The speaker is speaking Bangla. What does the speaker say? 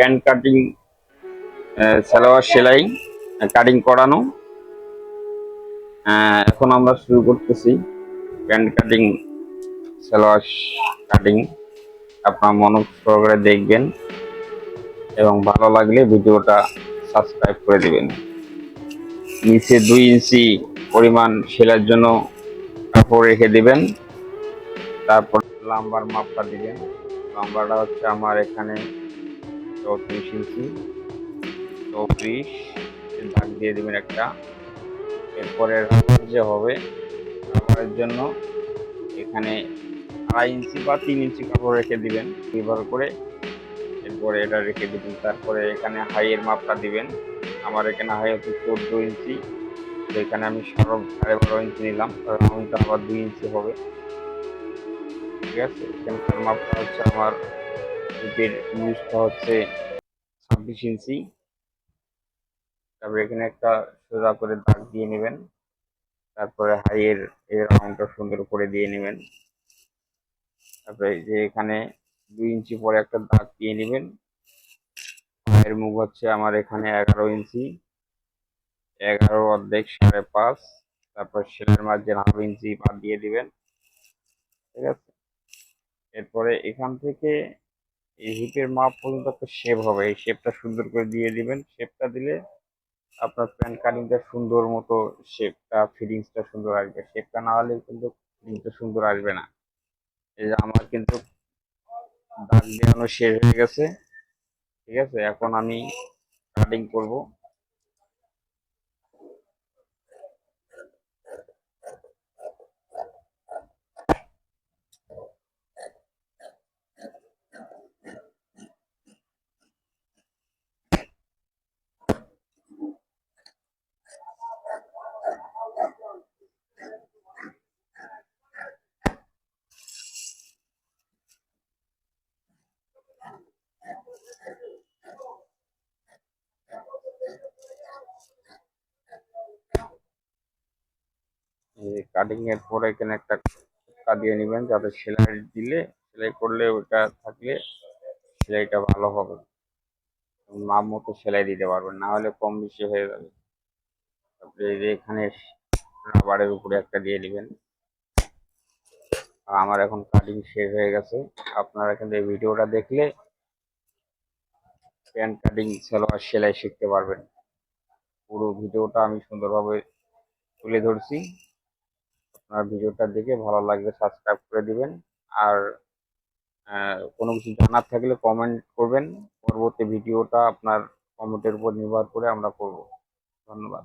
প্যান্ট কাটিং সালোয়ার সেলাই কাটিং করানো। এখন আমরা শুরু করতেছি প্যান্ট কাটিং সালোয়ার কাটিং আপনার মনোযোগ সহকারে দেখবেন এবং ভালো লাগলে ভিডিওটা সাবস্ক্রাইব করে দেবেন। নিচে দুই ইঞ্চি পরিমাণ সেলাইয়ের জন্য কাপড় রেখে দেবেন। তারপর লাম্বার মাপটা দিবেন। লাম্বারটা হচ্ছে আমার এখানে চৌত্রিশ ইঞ্চি চৌত্রিশ দাগ দিয়ে দিবেন একটা। এরপরে রাবার যে হবে রাবারের জন্য এখানে আড়াই ইঞ্চি বা তিন ইঞ্চি কাপড় রেখে দিবেন ব্যবহার করে। এরপরে এটা রেখে দিবেন। তারপরে এখানে হাইয়ের মাপটা দিবেন। আমার এখানে হাই হচ্ছে চোদ্দ ইঞ্চি। এখানে আমি সাড়ে সাড়ে বারো ইঞ্চি নিলাম। রাউন্ডটা আবার দুই ইঞ্চি হবে। ঠিক আছে? এখানকার মাপটা হচ্ছে আমার হিপের ইউজটা হচ্ছে ছাব্বিশ ইঞ্চি। তারপরে এখানে একটা সোজা করে দাগ দিয়ে নেবেন। তারপরে হাইয়ের এর রাউন্ডটা সুন্দর করে দিয়ে নেবেন। তারপরে যে এখানে দুই ইঞ্চি পরে একটা দাগ দিয়ে নেবেন। পায়ের মুখ হচ্ছে আমার এখানে এগারো ইঞ্চি। এগারো অর্ধেক সাড়ে পাঁচ। তারপর সেলের মাঝে হাফ ইঞ্চি বাদ দিয়ে দিবেন। ঠিক আছে? এরপরে এখান থেকে এই হিপের মাপ পর্যন্ত একটা শেপ হবে। এই শেপটা সুন্দর করে দিয়ে দিবেন। শেপটা দিলে আপনার প্যান্ট কাটিংটা সুন্দর মতো শেপটা ফিটিংসটা সুন্দর আসবে। শেপটা না হলে কিন্তু ফিটিংসটা সুন্দর আসবে না। এই যে আমার কিন্তু দাগ দেওয়ানো শেষ হয়ে গেছে। ঠিক আছে? এখন আমি কাটিং করব। কাটিং এর পরে এখানে একটা দিয়ে নেবেন, যাতে সেলাই দিলে, সেলাই করলে ওটা থাকলে সেলাইটা ভালো হবে। মাপ মতো সেলাই দিতে পারবেন, না হলে কম বেশি হয়ে যাবে। তারপরে এখানে রাবারের উপরে একটা দিয়ে আর আমার এখন কাটিং শেষ হয়ে গেছে। আপনারা এখান থেকে ভিডিওটা দেখলে প্যান্ট কাটিং সালোয়ার সেলাই শিখতে পারবেন। পুরো ভিডিওটা আমি সুন্দরভাবে তুলে ধরছি। আপনার ভিডিওটা দেখে ভালো লাগলে সাবস্ক্রাইব করে দিবেন। আর কোনো কিছু জানার থাকলে কমেন্ট করবেন। পরবর্তী ভিডিওটা আপনার কমেন্টের উপর নির্ভর করে আমরা করব। ধন্যবাদ।